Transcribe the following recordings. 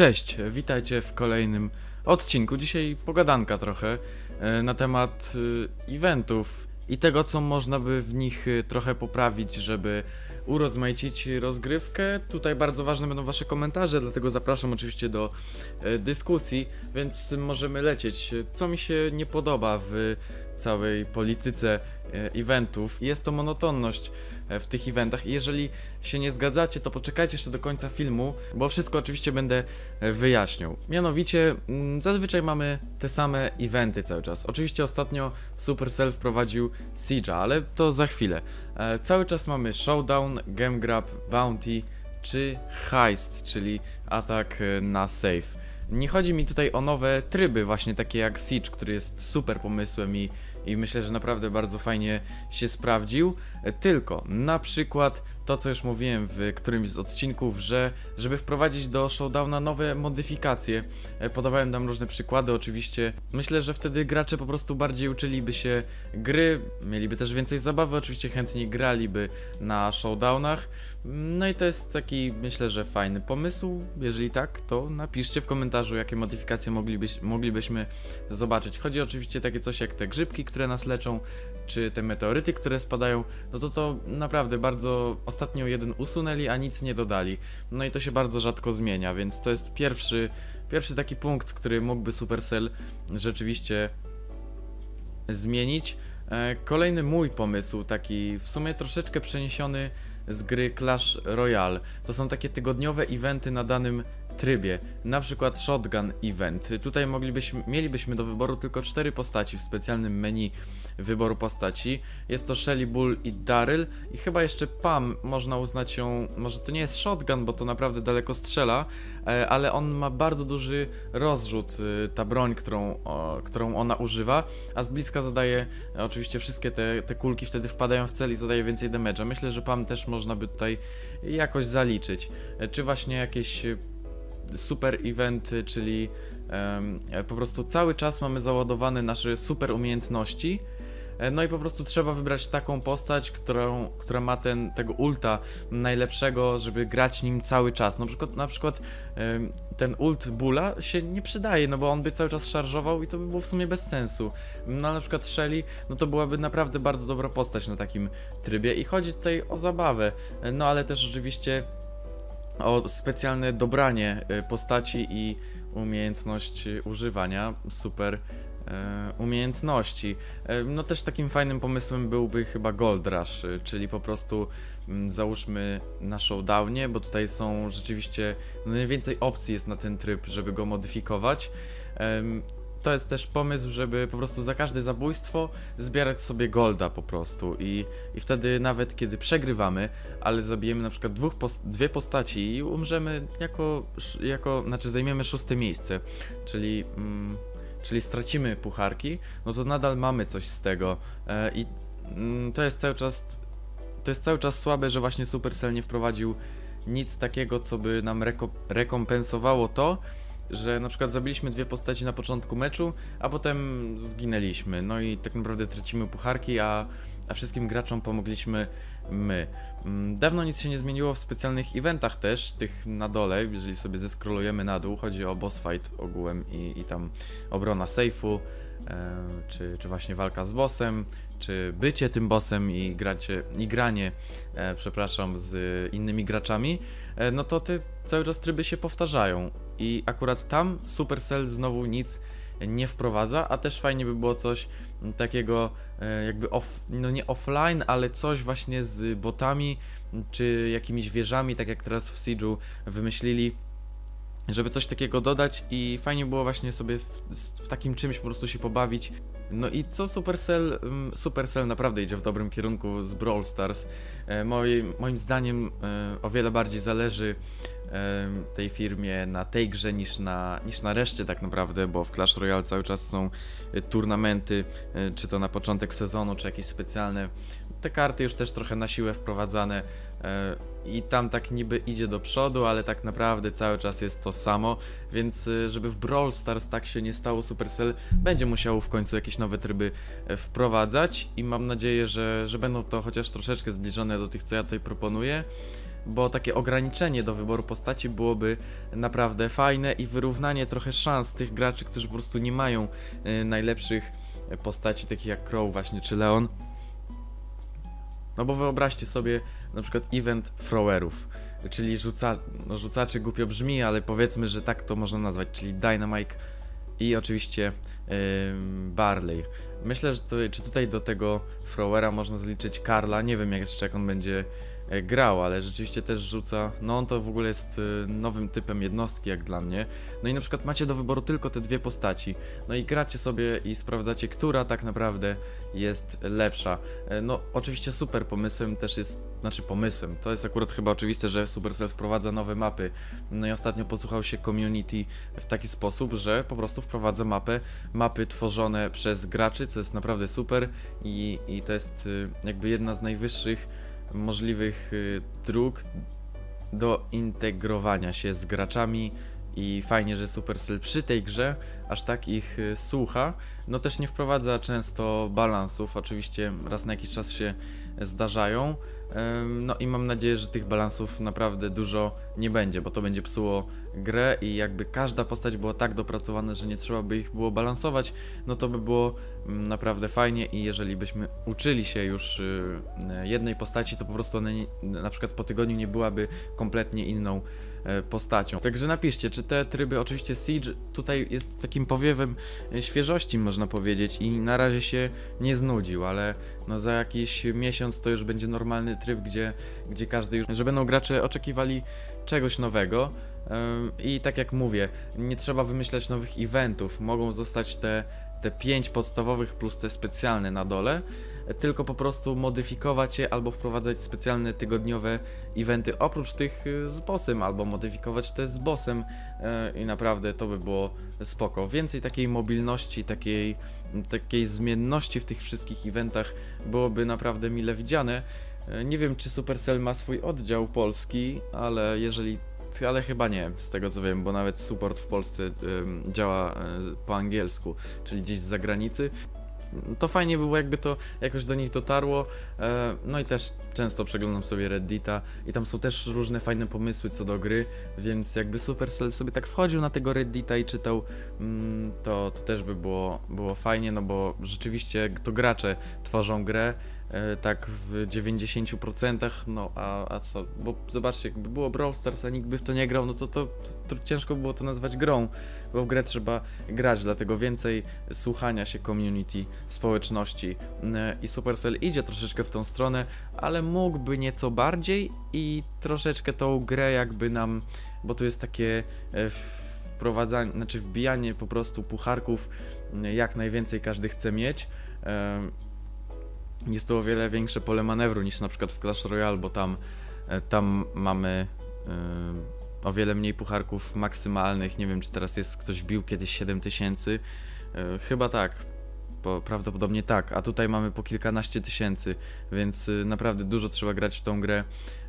Cześć, witajcie w kolejnym odcinku. Dzisiaj pogadanka trochę e, na temat e, eventów i tego, co można by w nich e, trochę poprawić, żeby urozmaicić rozgrywkę. Tutaj bardzo ważne będą Wasze komentarze, dlatego zapraszam oczywiście do dyskusji, więc możemy lecieć. Co mi się nie podoba w całej polityce e, eventów? Jest to monotonność e, w tych eventach i jeżeli się nie zgadzacie, to poczekajcie jeszcze do końca filmu, bo wszystko oczywiście będę e, wyjaśniał. Mianowicie, mm, zazwyczaj mamy te same eventy cały czas. Oczywiście ostatnio Supercell wprowadził Siege'a, ale to za chwilę. Cały czas mamy Showdown, Game Grab, Bounty czy Heist, czyli atak na safe. Nie chodzi mi tutaj o nowe tryby, właśnie takie jak Siege, który jest super pomysłem i, i myślę, że naprawdę bardzo fajnie się sprawdził. Tylko na przykład to, co już mówiłem w którymś z odcinków, że żeby wprowadzić do Showdowna nowe modyfikacje, e, podawałem tam różne przykłady oczywiście. Myślę, że wtedy gracze po prostu bardziej uczyliby się gry, mieliby też więcej zabawy, oczywiście chętniej graliby na Showdownach. No i to jest taki, myślę, że fajny pomysł. Jeżeli tak, to napiszcie w komentarzu, jakie modyfikacje moglibyś, moglibyśmy zobaczyć. Chodzi oczywiście takie coś jak te grzybki, które nas leczą, czy te meteoryty, które spadają, no to to naprawdę bardzo ostatnio jeden usunęli, a nic nie dodali. No i to się bardzo rzadko zmienia, więc to jest pierwszy, pierwszy taki punkt, który mógłby Supercell rzeczywiście zmienić. E, Kolejny mój pomysł, taki w sumie troszeczkę przeniesiony z gry Clash Royale. To są takie tygodniowe eventy na danym trybie, na przykład Shotgun Event. Tutaj moglibyśmy, mielibyśmy do wyboru tylko cztery postaci w specjalnym menu wyboru postaci. Jest to Shelly Bull i Daryl i chyba jeszcze Pam można uznać ją, może to nie jest Shotgun, bo to naprawdę daleko strzela, e, ale on ma bardzo duży rozrzut, y, ta broń, którą, którą ona używa, a z bliska zadaje, e, oczywiście wszystkie te, te kulki wtedy wpadają w cel i zadaje więcej damage'a. Myślę, że Pam też można by tutaj jakoś zaliczyć. E, Czy właśnie jakieś super eventy, czyli po prostu cały czas mamy załadowane nasze super umiejętności. E, No i po prostu trzeba wybrać taką postać, którą, która ma ten, tego ulta najlepszego, żeby grać nim cały czas. Na przykład, na przykład ten ult Bula się nie przydaje, no bo on by cały czas szarżował i to by było w sumie bez sensu. No na przykład Shelly, no to byłaby naprawdę bardzo dobra postać na takim trybie i chodzi tutaj o zabawę. E, No ale też oczywiście o specjalne dobranie e, postaci i umiejętność e, używania super e, umiejętności. No też takim fajnym pomysłem byłby chyba Gold Rush, czyli po prostu mm, załóżmy na showdownie, bo tutaj są rzeczywiście no najwięcej opcji jest na ten tryb, żeby go modyfikować. To jest też pomysł, żeby po prostu za każde zabójstwo zbierać sobie golda po prostu. I, i wtedy nawet kiedy przegrywamy, ale zabijemy na przykład dwóch pos- dwie postaci i umrzemy jako, jako, znaczy zajmiemy szóste miejsce, czyli, mm, czyli stracimy pucharki, no to nadal mamy coś z tego. E, i mm, to jest cały czas, to jest cały czas słabe, że właśnie Supercell nie wprowadził nic takiego, co by nam reko- rekompensowało to, że na przykład zabiliśmy dwie postaci na początku meczu, a potem zginęliśmy. No i tak naprawdę tracimy pucharki, a, a wszystkim graczom pomogliśmy my. Mm, Dawno nic się nie zmieniło w specjalnych eventach też, tych na dole, jeżeli sobie zeskrolujemy na dół, chodzi o boss fight ogółem i, i tam obrona e, czy, czy właśnie walka z bossem, czy bycie tym bossem i, gracie, i granie, e, przepraszam, z innymi graczami, e, no to te cały czas tryby się powtarzają. I akurat tam Supercell znowu nic nie wprowadza, a też fajnie by było coś mm, takiego e, jakby off, no nie offline, ale coś właśnie z botami czy jakimiś wieżami, tak jak teraz w Siege'u wymyślili, żeby coś takiego dodać i fajnie było właśnie sobie w, w takim czymś po prostu się pobawić. No i co Supercell, mm, Supercell naprawdę idzie w dobrym kierunku z Brawl Stars. E, moim, moim zdaniem e, o wiele bardziej zależy em, tej firmie na tej grze niż na, niż na reszcie tak naprawdę, bo w Clash Royale cały czas są e, turnamenty, e, czy to na początek sezonu, czy jakieś specjalne. Te karty już też trochę na siłę wprowadzane e, i tam tak niby idzie do przodu, ale tak naprawdę cały czas jest to samo, więc e, żeby w Brawl Stars tak się nie stało, Supercell będzie musiał w końcu jakieś nowe tryby e, wprowadzać i mam nadzieję, że, że będą to chociaż troszeczkę zbliżone do tych, co ja tutaj proponuję. bo takie ograniczenie do wyboru postaci byłoby naprawdę fajne i wyrównanie trochę szans tych graczy, którzy po prostu nie mają najlepszych postaci, takich jak Crow właśnie czy Leon. No bo wyobraźcie sobie na przykład event throwerów, czyli rzuca, no rzucaczy głupio brzmi, ale powiedzmy, że tak to można nazwać, czyli Dynamite i oczywiście ym, Barley. Myślę, że to, czy tutaj do tego throwera można zliczyć Karla, nie wiem jak jeszcze jak on będzie grał, ale rzeczywiście też rzuca, no on to w ogóle jest e, nowym typem jednostki jak dla mnie. No i na przykład macie do wyboru tylko te dwie postaci, no i gracie sobie i sprawdzacie, która tak naprawdę jest lepsza. E, No oczywiście super pomysłem też jest, znaczy pomysłem, to jest akurat chyba oczywiste, że Supercell wprowadza nowe mapy. No i ostatnio posłuchał się community w taki sposób, że po prostu wprowadza mapę, mapy tworzone przez graczy, co jest naprawdę super i, i to jest jakby jedna z najwyższych możliwych y, dróg do integrowania się z graczami i fajnie, że Supercell przy tej grze aż tak ich y, słucha. No też nie wprowadza często balansów, oczywiście raz na jakiś czas się zdarzają. No i mam nadzieję, że tych balansów naprawdę dużo nie będzie, bo to będzie psuło grę i jakby każda postać była tak dopracowana, że nie trzeba by ich było balansować, no to by było mm, naprawdę fajnie i jeżeli byśmy uczyli się już y, jednej postaci, to po prostu ona nie, na przykład po tygodniu nie byłaby kompletnie inną e, postacią. Także napiszcie, czy te tryby, oczywiście Siege tutaj jest takim powiewem e, świeżości można powiedzieć i na razie się nie znudził, ale no za jakiś miesiąc to już będzie normalny tryb, gdzie, gdzie każdy już, że będą gracze oczekiwali czegoś nowego. I tak jak mówię, nie trzeba wymyślać nowych eventów, mogą zostać te, te pięć podstawowych plus te specjalne na dole, tylko po prostu modyfikować je albo wprowadzać specjalne tygodniowe eventy oprócz tych y, z bossem, albo modyfikować te z bossem e, i naprawdę to by było spoko. Więcej takiej mobilności, takiej, takiej zmienności w tych wszystkich eventach byłoby naprawdę mile widziane. E, Nie wiem, czy Supercell ma swój oddział polski, ale jeżeli ale chyba nie, z tego co wiem, bo nawet support w Polsce działa y, po angielsku, czyli gdzieś z zagranicy. To fajnie było, jakby to jakoś do nich dotarło. E, no i też często przeglądam sobie Reddita i tam są też różne fajne pomysły co do gry, więc jakby Supercell sobie tak wchodził na tego Reddita i czytał, mm, to, to też by było, było fajnie, no bo rzeczywiście to gracze tworzą grę, tak w 90%, no a, a co, bo zobaczcie, jakby było Brawl Stars, a nikt by w to nie grał, no to, to, to, to ciężko było to nazwać grą, bo w grę trzeba grać, dlatego więcej słuchania się community, społeczności e, i Supercell idzie troszeczkę w tą stronę, ale mógłby nieco bardziej i troszeczkę tą grę jakby nam, bo tu jest takie e, wprowadzanie, znaczy wbijanie po prostu pucharków, e, jak najwięcej każdy chce mieć. Jest to o wiele większe pole manewru niż na przykład w Clash Royale, bo tam, e, tam mamy e, o wiele mniej pucharków maksymalnych. Nie wiem, czy teraz jest ktoś wbił kiedyś 7000. E, chyba tak. Po, prawdopodobnie tak, a tutaj mamy po kilkanaście tysięcy, więc y, naprawdę dużo trzeba grać w tą grę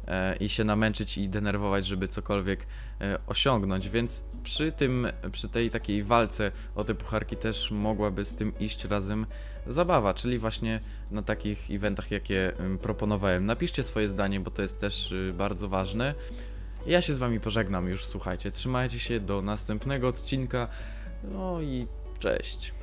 e, i się namęczyć i denerwować, żeby cokolwiek e, osiągnąć, więc przy tym, przy tej takiej walce o te pucharki też mogłaby z tym iść razem zabawa, czyli właśnie na takich eventach, jakie proponowałem. Napiszcie swoje zdanie, bo to jest też y, bardzo ważne. Ja się z wami pożegnam już, słuchajcie, trzymajcie się do następnego odcinka, no i cześć.